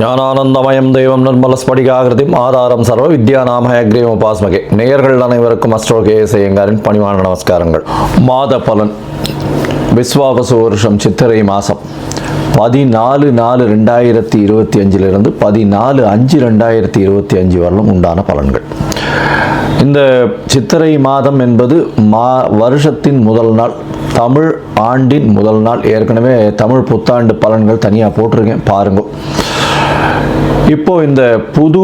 ஞானானந்தமயம் தெய்வம் நிர்மலஸ்படிகாகிருதிம் ஆதாரம் சர்வ வித்யாநாம அக்ரீவம் உபாஸ்மகே. நேயர்கள் அனைவருக்கும் அஸ்ட்ரோகே செய்யுங்காரின் பணிவான நமஸ்காரங்கள். மாத பலன் விஸ்வாபசு வருஷம் சித்திரை மாதம் பதினாலு நாலு ரெண்டாயிரத்தி இருபத்தி அஞ்சிலிருந்து பதினாலு அஞ்சு ரெண்டாயிரத்தி இருபத்தி அஞ்சு வரலும் உண்டான பலன்கள். இந்த சித்திரை மாதம் என்பது மா வருஷத்தின் முதல் நாள் தமிழ் ஆண்டின் முதல் நாள். ஏற்கனவே தமிழ் புத்தாண்டு பலன்கள் தனியாக போட்டிருக்கேன் பாருங்க. இப்போ இந்த புது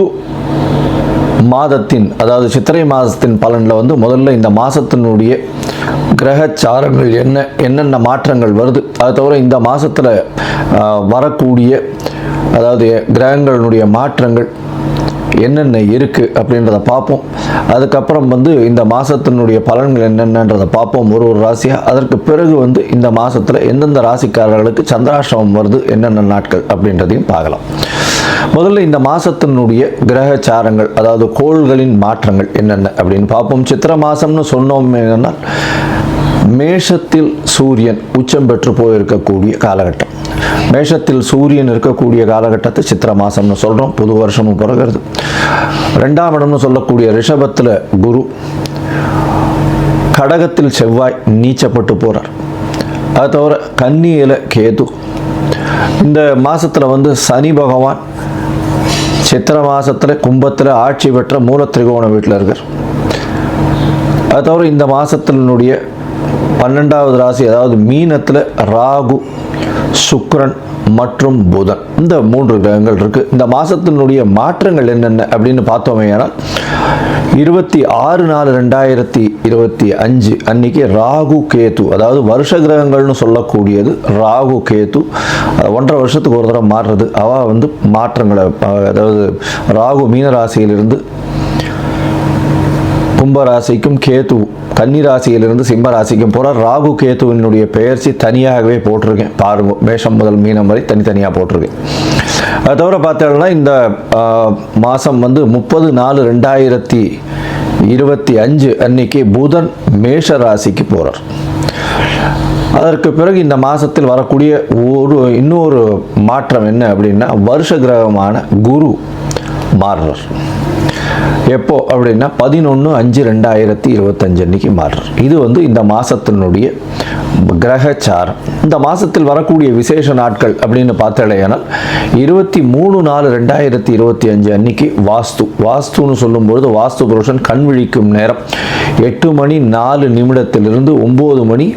மாதத்தின் அதாவது சித்திரை மாதத்தின் பலனில் வந்து முதல்ல இந்த மாதத்தினுடைய கிரகச்சாரங்கள் என்ன என்னென்ன மாற்றங்கள் வருது? அது தவிர இந்த மாதத்தில் வரக்கூடிய அதாவது கிரகங்களுடைய மாற்றங்கள் என்னென்ன இருக்குது அப்படின்றத பார்ப்போம். அதுக்கப்புறம் வந்து இந்த மாதத்தினுடைய பலன்கள் என்னென்னன்றதை பார்ப்போம். ஒரு ஒரு ராசியாக அதற்கு பிறகு வந்து இந்த மாதத்தில் எந்தெந்த ராசிக்காரர்களுக்கு சந்திராஷ்டமம் வருது என்னென்ன நாட்கள் அப்படின்றதையும் பார்க்கலாம். முதல்ல இந்த மாதத்தினுடைய கிரகச்சாரங்கள் அதாவது கோள்களின் மாற்றங்கள் என்னென்ன அப்படின்னு பார்ப்போம். சித்திர மாதம்னு சொன்னோம் என்னென்னா மேஷத்தில் சூரியன் உச்சம் பெற்று போயிருக்கக்கூடிய காலகட்டம். மேஷத்தில் சூரியன் இருக்கக்கூடிய காலகட்டத்தை சித்திர மாதம்னு சொல்கிறோம் புது வருஷமும் பிறகுறது. ரெண்டாம் இடம்னு சொல்லக்கூடிய ரிஷபத்தில் குரு கடகத்தில் செவ்வாய் நீச்சப்பட்டு போகிறார் அதை தவிர கன்னியில் கேது. இந்த மாதத்தில் வந்து சனி பகவான் சித்திர மாதத்தில் கும்பத்தில் ஆட்சி பெற்ற மூல திரிகோண வீட்டில் இருக்கார். அது தவிர இந்த மாதத்தினுடைய பன்னெண்டாவது ராசி அதாவது மீனத்தில் ராகு சுக்ரன் மற்றும் புதன். இந்த மூன்று கிரகங்கள் இருக்குது இந்த மாதத்தினுடைய மாற்றங்கள் என்னென்ன அப்படின்னு பார்த்தோமே ஆனால் இருபத்தி ஆறு நாலு ரெண்டாயிரத்தி இருபத்தி அஞ்சு அன்னைக்கு ராகு கேத்து அதாவது வருஷ கிரகங்கள்னு சொல்லக்கூடியது ராகு கேத்து ஒன்றரை வருஷத்துக்கு ஒரு தடவை மாறுறது. அவள் வந்து மாற்றங்களை அதாவது ராகு மீனராசியிலிருந்து கும்பராசிக்கும் கேது கன்னிராசியிலிருந்து சிம்மராசிக்கும் போகிற ராகு கேத்துவினுடைய பெயர்ச்சி தனியாகவே போட்டிருக்கேன். பாருங்க மேஷம் முதல் மீனம் வரை தனித்தனியாக போட்டிருக்கேன். அதை தவிர பார்த்தோம்னா இந்த மாதம் வந்து முப்பது நாலு ரெண்டாயிரத்தி இருபத்தி அஞ்சு அன்னைக்கு புதன் மேஷ ராசிக்கு போகிறார் அதற்கு பிறகு இந்த மாதத்தில் வரக்கூடிய ஒரு இன்னொரு மாற்றம் என்ன அப்படின்னா வருஷ கிரகமான குரு மாறுறார். எப்போ அப்படின்னா பதினொன்று அஞ்சு ரெண்டாயிரத்தி இருபத்தஞ்சு அன்னைக்கு மாறுறார் இது வந்து இந்த மாதத்தினுடைய கிரகச்சாரம். இந்த மாதத்தில் வரக்கூடிய விசேஷ நாட்கள் அப்படின்னு பார்த்தாலேயானால் இருபத்தி மூணு நாலு ரெண்டாயிரத்தி இருபத்தி அஞ்சு அன்னைக்கு வாஸ்து. வாஸ்துன்னு சொல்லும்பொழுது வாஸ்து புருஷன் கண் விழிக்கும் நேரம் எட்டு மணி நாலு நிமிடத்திலிருந்து ஒம்பது மணி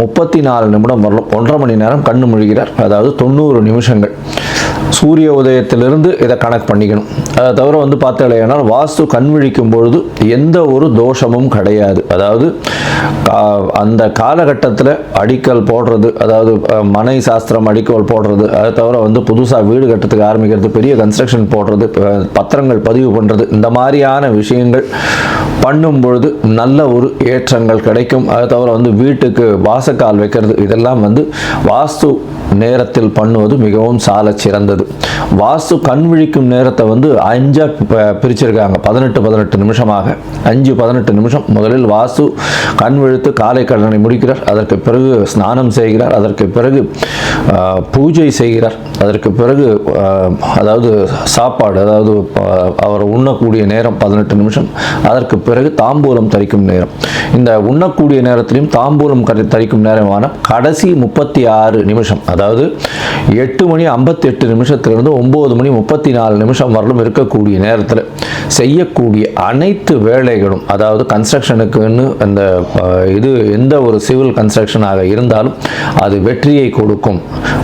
முப்பத்தி நாலு நிமிடம் வரலாம். ஒன்றரை மணி நேரம் கண்ணு முழுகிறார் அதாவது தொண்ணூறு நிமிஷங்கள். சூரிய உதயத்திலிருந்து இதை கணக்கு பண்ணிக்கணும். அதை தவிர வந்து பார்த்தாலேனால் வாஸ்து கண் விழிக்கும் பொழுது எந்த ஒரு தோஷமும் கிடையாது. அதாவது கா- அந்த காலகட்டத்தில் அடிக்கல் போடுறது அதாவது மனை சாஸ்திரம் அடிக்கல் போடுறது அதை தவிர வந்து புதுசாக வீடு கட்டுறதுக்கு ஆரம்பிக்கிறது பெரிய கன்ஸ்ட்ரக்ஷன் போடுறது பத்திரங்கள் பதிவு பண்ணுறது இந்த மாதிரியான விஷயங்கள் பண்ணும் பொழுது நல்ல ஒரு ஏற்றங்கள் கிடைக்கும். அதை தவிர வந்து வீட்டுக்கு வாசக்கால் வைக்கிறது இதெல்லாம் வந்து வாஸ்து நேரத்தில் பண்ணுவது மிகவும் சால சிறந்தது இருக்கிறது வாஸ்து கண் விழிக்கும் நேரத்தை வந்து அஞ்சா பிரிச்சிருக்காங்க. பதினெட்டு பதினெட்டு நிமிஷமாக. அஞ்சு பதினெட்டு நிமிஷம். முதலில் வாஸ்து கண் விழுத்து காலை கடனை முடிக்கிறார். அதற்கு பிறகு ஸ்நானம் செய்கிறார். அதற்கு பிறகு பூஜை செய்கிறார். அதற்கு பிறகு அதாவது சாப்பாடு அதாவது அவர் உண்ணக்கூடிய நேரம் பதினெட்டு நிமிஷம். அதற்கு பிறகு தாம்பூலம் தரிக்கும் நேரம். இந்த உண்ணக்கூடிய நேரத்திலையும் தாம்பூலம் தரிக்கும் நேரமான கடைசி முப்பத்தி ஆறு நிமிஷம். அதாவது எட்டு மணி ஐம்பத்தி எட்டு நிமிஷத்திலிருந்து ஒம்பது மணி முப்பத்தி நாலு நிமிஷம் வரலும் இருக்கக்கூடிய நேரத்தில் செய்யக்கூடிய அனைத்து வேலைகளும் அதாவது கன்ஸ்ட்ரக்ஷனுக்குன்னு அந்த இது எந்த ஒரு சிவில் கன்ஸ்ட்ரக்ஷனாக இருந்தாலும் அது வெற்றியை கொடுக்கும்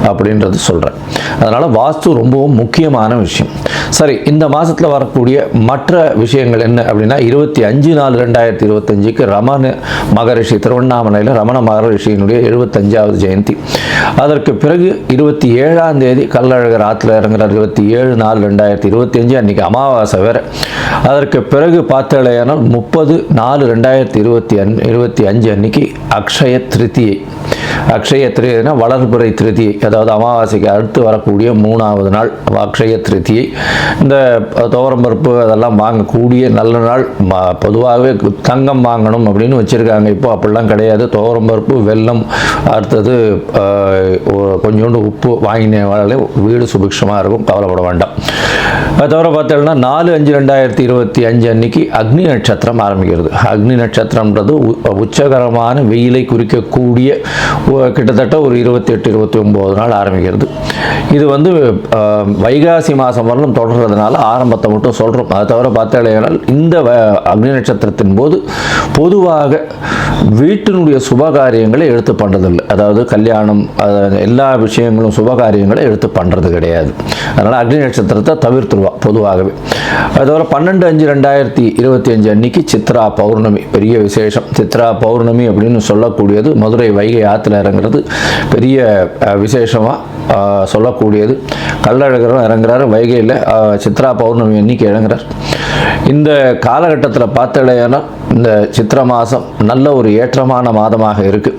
அப்படின்றது சொல்கிறேன் அதனால் வாஸ்து ரொம்பவும் முக்கியமான விஷயம். சரி இந்த மாதத்தில் வரக்கூடிய மற்ற விஷயங்கள் என்ன அப்படின்னா இருபத்தி அஞ்சு நாலு ரெண்டாயிரத்தி இருபத்தஞ்சுக்கு ரமண மகரிஷி திருவண்ணாமலையில் ரமண மகரிஷியினுடைய எழுபத்தஞ்சாவது ஜெயந்தி. அதற்கு பிறகு இருபத்தி ஏழாம் தேதி கல்லழகர் ஆற்றுல இறங்குறார். இருபத்தி ஏழு நாலு ரெண்டாயிரத்தி இருபத்தி அஞ்சு அன்றைக்கி அமாவாசை வேறு. அதற்கு பிறகு பார்த்தாலேயானால் முப்பது நாலு ரெண்டாயிரத்தி இருபத்தி அன் இருபத்தி அஞ்சு அன்னைக்கு அக்ஷய திருத்தியை அக்ஷய திருதினா வளர்புறை திருதியை அதாவது அமாவாசைக்கு அடுத்து வர வரக்கூடிய மூணாவது நாள் அக்ஷய திருத்தியை இந்த துவரம்பருப்பு அதெல்லாம் வாங்கக்கூடிய நல்ல நாள். பொதுவாகவே தங்கம் வாங்கணும் அப்படின்னு வச்சுருக்காங்க. இப்போ அப்படிலாம் கிடையாது. துவரம்பருப்பு வெல்லம் அடுத்தது கொஞ்சோண்டு உப்பு வாங்கினாலே வீடு சுபிக்ஷமாக இருக்கும். கவலைப்பட வேண்டாம். அது தவிர பார்த்தோன்னா நாலு அஞ்சு ரெண்டாயிரத்தி இருபத்தி அஞ்சு அன்னைக்கு அக்னி நட்சத்திரம் ஆரம்பிக்கிறது. அக்னி நட்சத்திரம்ன்றது உ- உச்சகரமான வெயிலை குறிக்கக்கூடிய கிட்டத்தட்ட ஒரு இருபத்தி எட்டு இருபத்தி ஒம்பது நாள் ஆரம்பிக்கிறது. இது வந்து வைகாசி மாதம் வரலும் தொடர்றதுனால ஆரம்பத்தை மட்டும் சொல்கிறோம் அதை தவிர பார்த்தாலேனால் இந்த வ- அக்னி நட்சத்திரத்தின் போது பொதுவாக வீட்டினுடைய சுபகாரியங்களை எடுத்து பண்ணுறதில்லை அதாவது கல்யாணம் எல்லா விஷயங்களும் சுபகாரியங்களை எடுத்து பண்ணுறது கிடையாது. அதனால் அக்னி நட்சத்திரத்தை தவிர்த்துருவா பொதுவாகவே. அது தவிர பன்னெண்டு அஞ்சு ரெண்டாயிரத்தி இருபத்தி அஞ்சு அன்னைக்கு சித்ரா பௌர்ணமி பெரிய விசேஷம். சித்ரா பௌர்ணமி அப்படின்னு சொல்லக்கூடியது மதுரை வைகை ஆற்றுல இறங்குறது பெரிய விசேஷமாக சொல்லக்கூடியது. கள்ளழகரும் இறங்குறாரு. வைகையில் சித்ரா பௌர்ணமி அன்னைக்கு இறங்குறார். இந்த காலகட்டத்தில் பார்த்தடையானா இந்த சித்திர மாதம் நல்ல ஒரு ஏற்றமான மாதமாக இருக்குது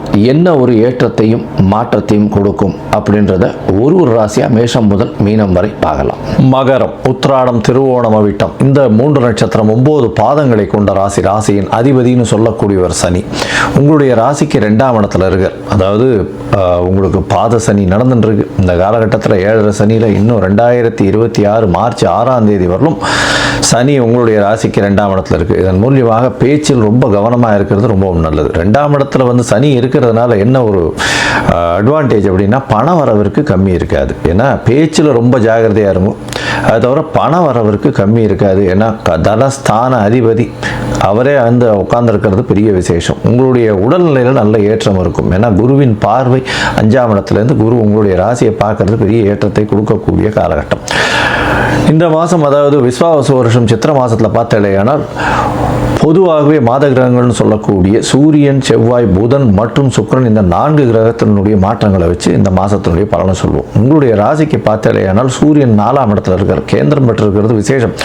என்ன ஒரு ஏற்றத்தையும் மாற்றத்தையும் கொடுக்கும் அப்படின்றத ஒரு ஒரு ராசியாக மேஷம் முதல் மீனம் வரை பார்க்கலாம். மகரம் உத்ராடம் திருவோணம் அவிட்டம். இந்த மூன்று நட்சத்திரம் ஒன்பது பாதங்களை கொண்ட ராசி ராசியின் அதிபதினு சொல்லக்கூடியவர் சனி. உங்களுடைய ராசிக்கு ரெண்டாம் இடத்துல இருக்கார். அதாவது உங்களுக்கு பாத சனி நடந்துட்டுருக்கு இந்த காலகட்டத்தில் ஏழரை சனியில் இன்னும் ரெண்டாயிரத்தி இருபத்தி ஆறு மார்ச் ஆறாம் தேதி வரலும் சனி உங்களுடைய ராசிக்கு ரெண்டாம் இடத்துல இருக்குது இதன் மூலியமாக பேச்சில் ரொம்ப கவனமாக இருக்கிறது ரொம்பவும் நல்லது. ரெண்டாம் இடத்துல வந்து சனி இருக்கிறதுனால என்ன ஒரு அட்வான்டேஜ் அப்படின்னா பண வரவிற்கு கம்மி இருக்காது. ஏன்னா பேச்சில் ரொம்ப ஜாகிரதையாக இருக்கும் அது தவிர பண வரவிற்கு கம்மி இருக்காது. ஏன்னா தனஸ்தான அதிபதி அவரே வந்து உட்கார்ந்திருக்கிறது பெரிய விசேஷம். உங்களுடைய உடல்நிலையில் நல்ல ஏற்றம் இருக்கும். ஏன்னா குருவின் பார்வை அஞ்சாம் இடத்துலேருந்து குரு உங்களுடைய ராசியை பார்க்கறது பெரிய ஏற்றத்தை கொடுக்கக்கூடிய காலகட்டம். இந்த மாதம் அதாவது விஸ்வாவசு வருஷம் சித்திர மாதத்தில் பார்த்தலையானால் பொதுவாகவே மாத கிரகங்கள்னு சொல்லக்கூடிய சூரியன் செவ்வாய் புதன் மற்றும் சுக்கிரன் இந்த நான்கு கிரகத்தினுடைய மாற்றங்களை வச்சு இந்த மாதத்தினுடைய பலனை சொல்லுவோம் உங்களுடைய ராசிக்கு பார்த்தாலேயானால் சூரியன் நாலாம் இடத்துல இருக்கிற கேந்திரம் பெற்றிருக்கிறது விசேஷம்.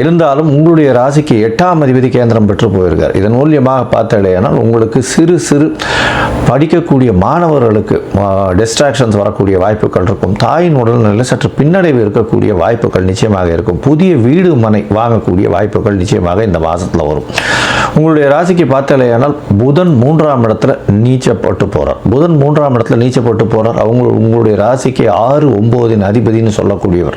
இருந்தாலும் உங்களுடைய ராசிக்கு எட்டாம் அதிபதி கேந்திரம் பெற்று போயிருக்கார். இதன் மூலியமாக பார்த்தாலேயானால் உங்களுக்கு சிறு சிறு படிக்கக்கூடிய மாணவர்களுக்கு டிஸ்ட்ராக்ஷன்ஸ் வரக்கூடிய வாய்ப்புகள் இருக்கும். தாயின் உடல்நிலையில் சற்று பின்னடைவு இருக்கக்கூடிய வாய்ப்புகள் நிச்சயமாக இருக்கும். புதிய வீடு மனை வாங்கக்கூடிய வாய்ப்புகள் நிச்சயமாக இந்த மாதத்தில் வரும். உங்களுடைய ராசிக்கு பார்த்தாலேயானால் புதன் மூன்றாம் இடத்துல நீச்சப்பட்டு போகிறார் புதன் மூன்றாம் இடத்துல நீச்சப்பட்டு போகிறார் அவங்க உங்களுடைய ராசிக்கு ஆறு ஒம்போதின் அதிபதினு சொல்லக்கூடியவர்.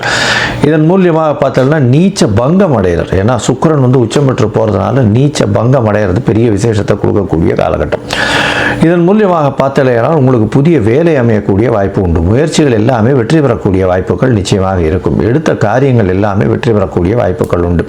இதன் மூலியமாக பார்த்தோம்னா நீச்ச பங்கம் அடைகிறார். ஏன்னா சுக்கிரன் வந்து உச்சம் பெற்று போகிறதுனால நீச்ச பங்கம் அடைகிறது பெரிய விசேஷத்தை கொடுக்கக்கூடிய காலகட்டம். இதன் மூலியமாக பார்த்தாலேயானால் உங்களுக்கு புதிய வேலை அமையக்கூடிய வாய்ப்பு உண்டு. முயற்சிகள் எல்லாமே வெற்றி பெறக்கூடிய வாய்ப்புகள் நிச்சயமாக இருக்கும். எடுத்த காரியங்கள் எல்லாமே வெற்றி பெறக்கூடிய வாய்ப்புகள் உண்டு.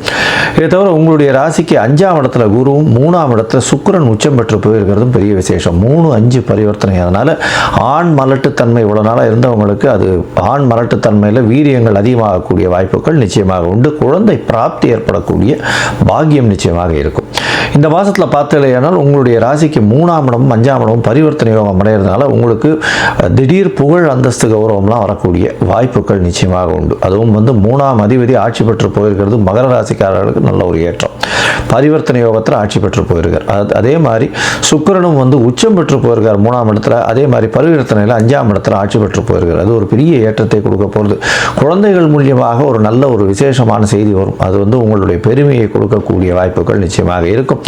இதை தவிர உங்களுடைய ராசிக்கு அஞ்சாம் இடத்துல குருவும் மூணாம் இடத்துல சுக்கிரன் உச்சம் பெற்று போயிருக்கிறதும் பெரிய விசேஷம். மூணு அஞ்சு பரிவர்த்தனை அதனால ஆண் மலட்டுத்தன்மை இவ்வளோ நாளாக இருந்தவங்களுக்கு அது ஆண் மலட்டுத்தன்மையில் வீரியங்கள் அதிகமாகக்கூடிய வாய்ப்புகள் நிச்சயமாக உண்டு. குழந்தை பிராப்தி ஏற்படக்கூடிய பாக்கியம் நிச்சயமாக இருக்கும். இந்த மாதத்தில் பார்த்தலையானால் உங்களுடைய ராசிக்கு மூணாம் இடமும் அஞ்சாம் அஞ்சாமனும் பரிவர்த்தனை யோகம் அடைகிறதுனால உங்களுக்கு திடீர் புகழ் அந்தஸ்து கௌரவம்லாம் வரக்கூடிய வாய்ப்புகள் நிச்சயமாக உண்டு. அதுவும் வந்து மூணாம் அதிபதி ஆட்சி பெற்று போயிருக்கிறது மகர ராசிக்காரர்களுக்கு நல்ல ஒரு ஏற்றம். பரிவர்த்தனை யோகத்தில் ஆட்சி பெற்று போயிருக்கார். அது அதே மாதிரி சுக்கிரனும் வந்து உச்சம் பெற்று போயிருக்கார் மூணாம் இடத்துல. அதே மாதிரி பரிவர்த்தனையில் அஞ்சாம் இடத்துல ஆட்சி பெற்று போயிருக்கார். அது ஒரு பெரிய ஏற்றத்தை கொடுக்க போகிறது குழந்தைகள் மூலியமாக ஒரு நல்ல ஒரு விசேஷமான செய்தி வரும். அது வந்து உங்களுடைய பெருமையை கொடுக்கக்கூடிய வாய்ப்புகள் நிச்சயமாக இருக்கும்.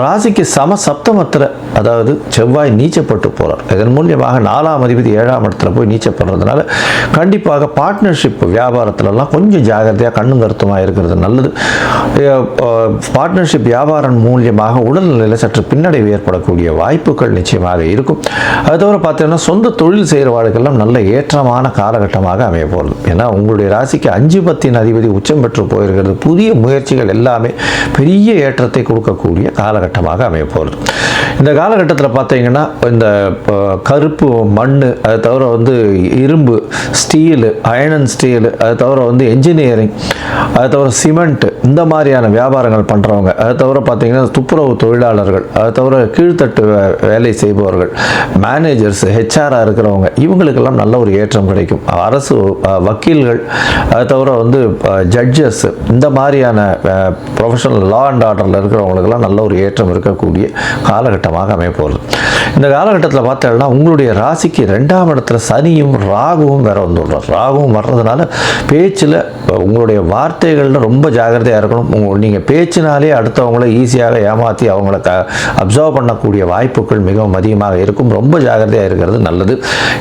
ராசிக்கு சம சப்தமத்தில் அதாவது செவ்வாய் நீச்சப்பட்டு போகிறார் இதன் மூலியமாக நாலாம் அதிபதி ஏழாம் இடத்துல போய் நீச்சப்படுறதுனால கண்டிப்பாக பார்ட்னர்ஷிப் வியாபாரத்திலலாம் கொஞ்சம் ஜாகிரதையாக கண்ணும் கருத்துமாக இருக்கிறது நல்லது. பார்ட்னர்ஷிப் வியாபாரம் மூலியமாக உடல்நிலையில் சற்று பின்னடைவு ஏற்படக்கூடிய வாய்ப்புகள் நிச்சயமாக இருக்கும். அது தவிர பார்த்தீங்கன்னா சொந்த தொழில் செய்கிறவாளுக்கெல்லாம் நல்ல ஏற்றமான காலகட்டமாக அமைய போகிறது ஏன்னா உங்களுடைய ராசிக்கு அஞ்சு பத்தின் அதிபதி உச்சம் பெற்று போயிருக்கிறது. புதிய முயற்சிகள் எல்லாமே பெரிய ஏற்றத்தை கொடுக்கக்கூடிய காலகட்டமாக அமைய போகிறது இந்த காலகட்டத்தில் பார்த்தீங்கன்னா இந்த இப்போ, கருப்பு மண் அது தவிர வந்து இரும்பு ஸ்டீலு அயனன் ஸ்டீலு அது தவிர வந்து என்ஜினியரிங் அது தவிர சிமெண்ட் இந்த மாதிரியான வியாபாரங்கள் பண்ணுறவங்க அது தவிர பார்த்தீங்கன்னா துப்புரவு தொழிலாளர்கள் அது தவிர கீழ்த்தட்டு வேலை செய்பவர்கள் மேனேஜர்ஸ் ஹெச்ஆராக இருக்கிறவங்க இவங்களுக்கெல்லாம் நல்ல ஒரு ஏற்றம் கிடைக்கும். அரசு வக்கீல்கள் அது தவிர வந்து ஜட்ஜஸ் இந்த மாதிரியான ப்ரொஃபஷனல் லா அண்ட் ஆர்டரில் இருக்கிறவங்களுக்கெல்லாம் நல்ல ஒரு ஏற்றம் இருக்கக்கூடிய காலகட்டமாக அமையப்போகுது. இந்த காலகட்டத்தில் பார்த்தோம்னா உங்களுடைய ராசிக்கு ரெண்டாம் இடத்துல சனியும் ராகுவும் வேற வந்துடுறார். ராகுவும் வர்றதுனால பேச்சில் உங்களுடைய வார்த்தைகளில் ரொம்ப ஜாகிரதையாக இருக்கணும். உங்கள் நீங்கள் பேச்சினாலே அடுத்தவங்கள ஈஸியாக ஏமாற்றி அவங்கள க அப்சர்வ் பண்ணக்கூடிய வாய்ப்புகள் மிகவும் அதிகமாக இருக்கும். ரொம்ப ஜாகிரதையாக இருக்கிறது நல்லது.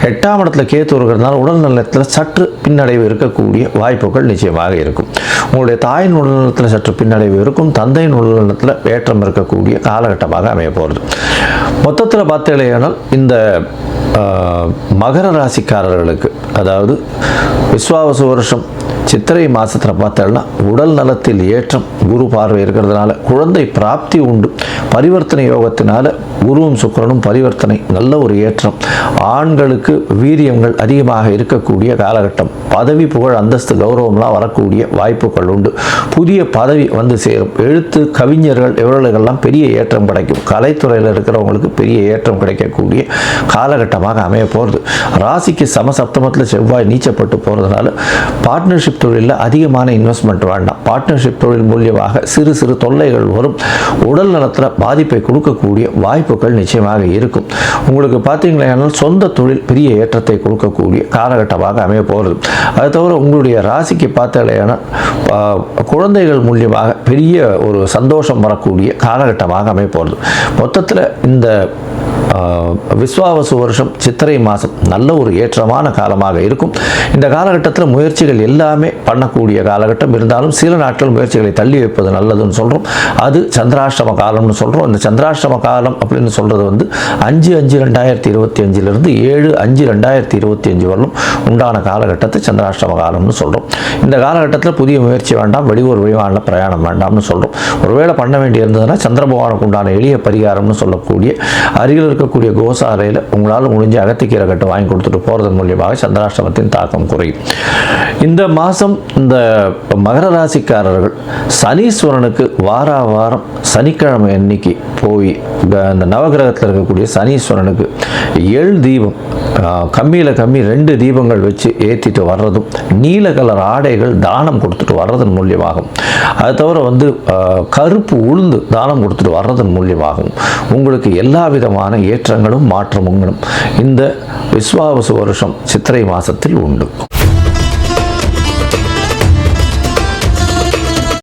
எட்டாம் இடத்துல கேத்து இருக்கிறதுனால உடல் நலத்தில் சற்று பின்னடைவு இருக்கக்கூடிய வாய்ப்புகள் நிச்சயமாக இருக்கும். உங்களுடைய தாயின் உடல்நலத்தில் சற்று பின்னடைவு இருக்கும். தந்தையின் உடல்நலத்தில் ஏற்றம் இருக்கக்கூடிய காலகட்டமாக அமைய போகிறது மொத்தத்தில் பார்த்தீங்கன்னா இந்த ஆஹ், மகர ராசிக்காரர்களுக்கு அதாவது விஸ்வாவசு வருஷம் சித்திரை மாதத்தில் பார்த்தோம்னா உடல் நலத்தில் ஏற்றம் குரு பார்வை இருக்கிறதுனால குழந்தை பிராப்தி உண்டு. பரிவர்த்தனை யோகத்தினால குருவும் சுக்கிரனும் பரிவர்த்தனை நல்ல ஒரு ஏற்றம். ஆண்களுக்கு வீரியங்கள் அதிகமாக இருக்கக்கூடிய காலகட்டம். பதவி புகழ் அந்தஸ்து கௌரவம்லாம் வரக்கூடிய வாய்ப்புகள் உண்டு. புதிய பதவி வந்து சேரும். எழுத்து கவிஞர்கள் இவர்களுக்கெல்லாம் பெரிய ஏற்றம் கிடைக்கும். கலைத்துறையில் இருக்கிறவங்களுக்கு பெரிய ஏற்றம் கிடைக்கக்கூடிய காலகட்டமாக அமைய போகிறது ராசிக்கு சமசப்தமத்தில் செவ்வாய் நீச்சப்பட்டு போகிறதுனால பார்ட்னர்ஷிப் தொழிலில் அதிகமான இன்வெஸ்ட்மெண்ட் வேண்டாம். பார்ட்னர்ஷிப் தொழில் மூலியமாக சிறு சிறு தொல்லைகள் வரும். உடல் நலத்தில் பாதிப்பை கொடுக்கக்கூடிய வாய்ப்புகள் நிச்சயமாக இருக்கும். உங்களுக்கு பார்த்தீங்கன்னா சொந்த தொழில் பெரிய ஏற்றத்தை கொடுக்கக்கூடிய காலகட்டமாக அமைய போகிறது. அது தவிர உங்களுடைய ராசிக்கு பார்த்தீங்கன்னா குழந்தைகள் மூலியமாக பெரிய ஒரு சந்தோஷம் வரக்கூடிய காலகட்டமாக அமைய போகிறது. மொத்தத்தில் இந்த விஸ்வாவசு வருஷம் சித்திரை மாதம் நல்ல ஒரு ஏற்றமான காலமாக இருக்கும். இந்த காலகட்டத்தில் முயற்சிகள் எல்லாமே பண்ணக்கூடிய காலகட்டம் இருந்தாலும் சில நாட்கள் முயற்சிகளை தள்ளி வைப்பது நல்லதுன்னு சொல்கிறோம் அது சந்திராஷ்டம காலம்னு சொல்கிறோம் இந்த சந்திராஷ்டம காலம் அப்படின்னு சொல்கிறது வந்து அஞ்சு அஞ்சு ரெண்டாயிரத்தி இருபத்தி அஞ்சிலிருந்து ஏழு அஞ்சு ரெண்டாயிரத்தி இருபத்தி அஞ்சு வரலும் உண்டான காலகட்டத்தை சந்திராஷ்டம காலம்னு சொல்கிறோம் இந்த காலகட்டத்தில் புதிய முயற்சி வேண்டாம் வெளியூர் வெளிவான பிரயாணம் வேண்டாம்னு சொல்கிறோம் ஒருவேளை பண்ண வேண்டி இருந்ததுன்னா உண்டான எளிய பரிகாரம்னு சொல்லக்கூடிய அருகில் இருக்கக்கூடிய கோசாலையில் உங்களால் முடிஞ்ச அகத்திக்கீரை கட்டு வாங்கி கொடுத்துட்டு போகிறதன் மூலியமாக சந்திராஷ்டமத்தின் தாக்கம் குறையும். இந்த மாதம் இந்த மகர ராசிக்காரர்கள் சனீஸ்வரனுக்கு வார வாரம் சனிக்கிழமை அன்னைக்கு போய் இந்த- நவகிரகத்தில் இருக்கக்கூடிய சனீஸ்வரனுக்கு எழு தீபம் கம்மியில் கம்மி ரெண்டு தீபங்கள் வச்சு ஏற்றிட்டு வர்றதும் நீல கலர் ஆடைகள் தானம் கொடுத்துட்டு வர்றதன் மூலியமாகும். அது தவிர வந்து கருப்பு உளுந்து தானம் கொடுத்துட்டு வர்றதன் மூலியமாகும். உங்களுக்கு எல்லா விதமான ஏற்றங்களும் மாற்றமுங்களும் இந்த விஸ்வாவசு வருஷம் சித்திரை மாதத்தில் உண்டு.